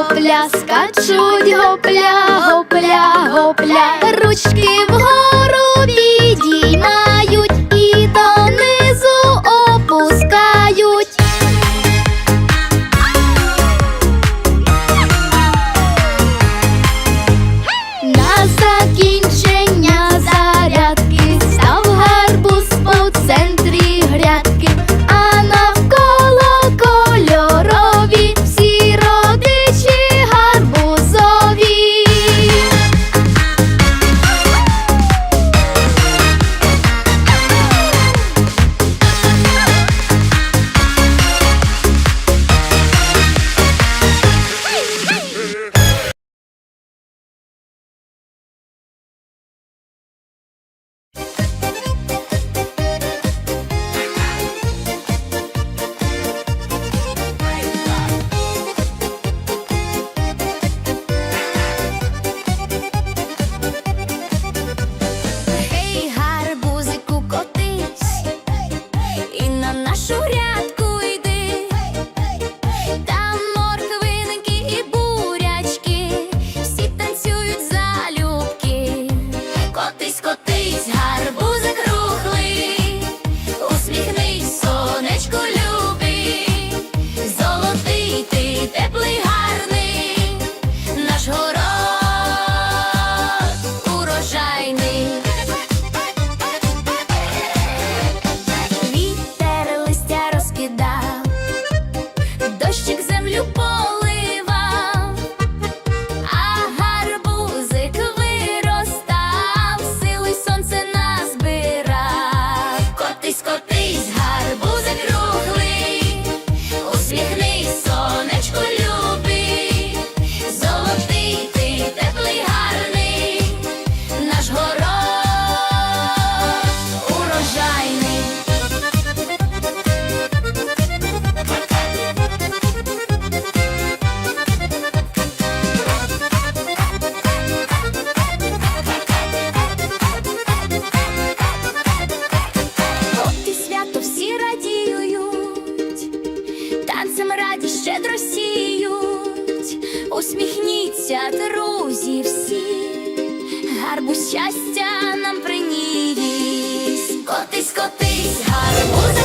Картопля скачуть гопля, гопля, гопля, ручки вгору Посміхніться, друзі, всі, гарбу щастя нам приніс. Котись, котись, гарбуз.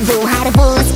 Vou raro, vou...